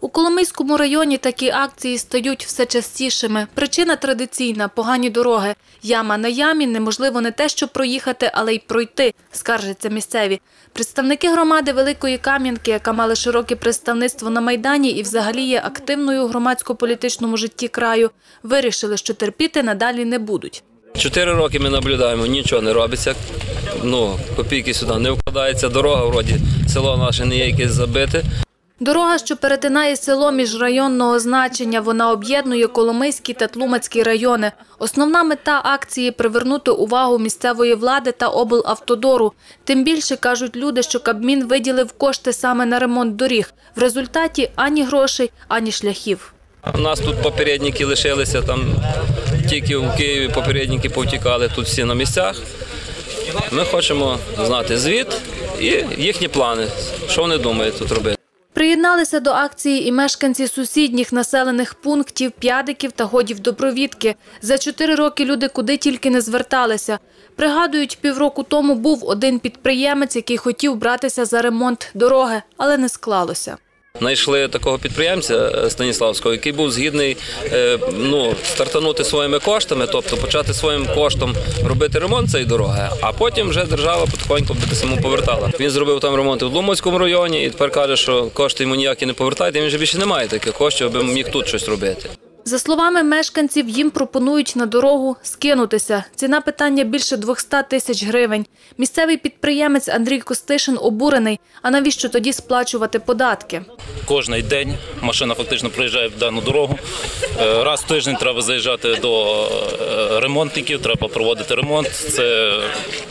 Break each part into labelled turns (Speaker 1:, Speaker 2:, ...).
Speaker 1: У Коломийському районі такі акції стають все частішими. Причина традиційна – погані дороги. Яма на ямі неможливо не те, що проїхати, але й пройти, скаржаться місцеві. Представники громади Великої Кам'янки, яка мала широке представництво на Майдані і взагалі є активною у громадсько-політичному житті краю, вирішили, що терпіти надалі не будуть.
Speaker 2: Чотири роки ми наблюдаємо, нічого не робиться. Ну, копійки сюди не вкладається. Дорога вроді село наше не є якесь забите.
Speaker 1: Дорога, що перетинає село міжрайонного значення, вона об'єднує Коломийський та Тлумацький райони. Основна мета акції – привернути увагу місцевої влади та облавтодору. Тим більше, кажуть люди, що Кабмін виділив кошти саме на ремонт доріг. В результаті ані грошей, ані шляхів.
Speaker 2: У нас тут попередники лишилися, там тільки в Києві попередники повтікали, тут всі на місцях. Ми хочемо знати звіт і їхні плани, що вони думають тут робити.
Speaker 1: Приєдналися до акції і мешканці сусідніх населених пунктів, п'ядиків та годів добровідки. За чотири роки люди куди тільки не зверталися. Пригадують, півроку тому був один підприємець, який хотів братися за ремонт дороги, але не склалося.
Speaker 2: Знайшли такого підприємця е, Станіславського, який був згідний е, ну, стартанути своїми коштами, тобто почати своїм коштом робити ремонт цієї дороги, а потім вже держава потихоньку буде самому повертала. Він зробив там ремонт у Лумовському районі і тепер каже, що кошти йому ніякі не повертають, і він вже більше не має таких коштів, аби міг тут щось робити.
Speaker 1: За словами мешканців, їм пропонують на дорогу скинутися. Ціна питання більше 200 тисяч гривень. Місцевий підприємець Андрій Костишин обурений. А навіщо тоді сплачувати податки?
Speaker 3: Кожний день машина фактично проїжджає в дану дорогу. Е, Раз в тиждень треба заїжджати до е, ремонтників, треба проводити ремонт. Це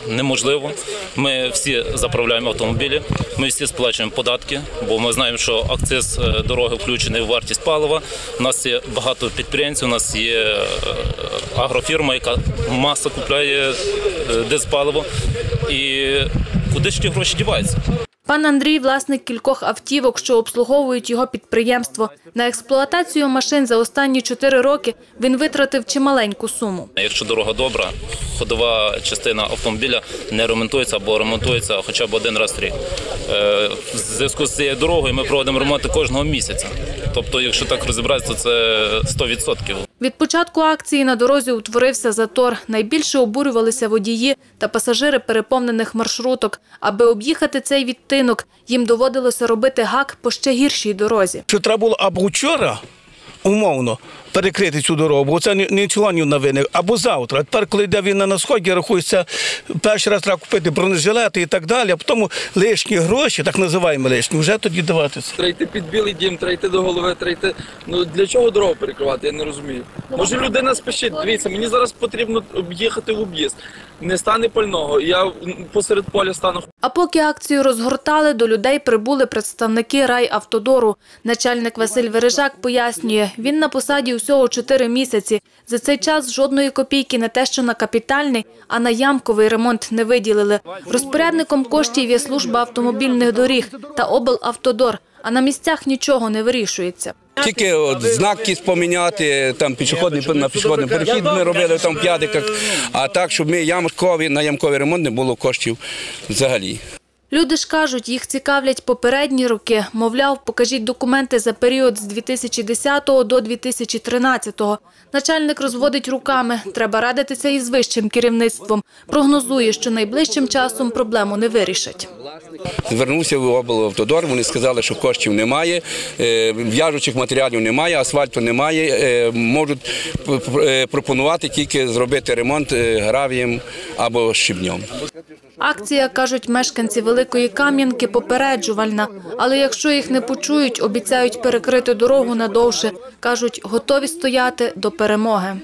Speaker 3: неможливо. Ми всі заправляємо автомобілі, ми всі сплачуємо податки, бо ми знаємо, що акциз е, дороги включений в вартість палива. У нас є багато підприємців, у нас є е, агрофірма, яка маса купляє е, дизпаливо. І куди ж ті гроші діваються?
Speaker 1: Пан Андрій – власник кількох автівок, що обслуговують його підприємство. На експлуатацію машин за останні чотири роки він витратив чималеньку суму.
Speaker 3: Якщо дорога добра, ходова частина автомобіля не ремонтується або ремонтується хоча б один раз в рік. Е, В зв'язку з цією дорогою ми проводимо ремонти кожного місяця. Тобто, якщо так розібратися, то це 100%.
Speaker 1: Від початку акції на дорозі утворився затор. Найбільше обурювалися водії та пасажири переповнених маршруток. Аби об'їхати цей відтинок, їм доводилося робити гак по ще гіршій дорозі.
Speaker 4: що треба було або вчора, умовно, перекрити цю дорогу, бо це не новини, або завтра. Тепер, коли йде війна на сході, рахується, перший раз треба купити бронежилети і так далі, а потім лишні гроші, так називаємо лишні, вже тоді даватися.
Speaker 5: Треба йти під білий дім, треба йти до голови, треба йти. Ну для чого дорогу перекривати, я не розумію. Може людина спішить, дивіться, мені зараз потрібно об'їхати в об'їзд. Не стане пального, я посеред поля стану
Speaker 1: А поки акцію розгортали, до людей прибули представники райавтодору. Начальник Василь Вережак пояснює, він на посаді усього чотири місяці. За цей час жодної копійки не те, що на капітальний, а на ямковий ремонт не виділили. Розпорядником коштів є служба автомобільних доріг та облавтодор, а на місцях нічого не вирішується.
Speaker 6: Тільки от знаки якийсь поміняти, там пішохідний на пішохідний перехід ми робили там в п'ядиках, а так, щоб ми ямкові, на ямковий ремонт не було коштів взагалі.
Speaker 1: Люди ж кажуть, їх цікавлять попередні роки. Мовляв, покажіть документи за період з 2010 до 2013. Начальник розводить руками. Треба радитися із вищим керівництвом. Прогнозує, що найближчим часом проблему не вирішать.
Speaker 6: Звернувся в облавтодор, вони сказали, що коштів немає, е, в'яжучих матеріалів немає, асфальту немає. е, Можуть е, пропонувати тільки зробити ремонт гравієм або щебнем.
Speaker 1: Акція, кажуть мешканці Великої Кам'янки, попереджувальна. Але якщо їх не почують, обіцяють перекрити дорогу надовше. Кажуть, готові стояти до перемоги.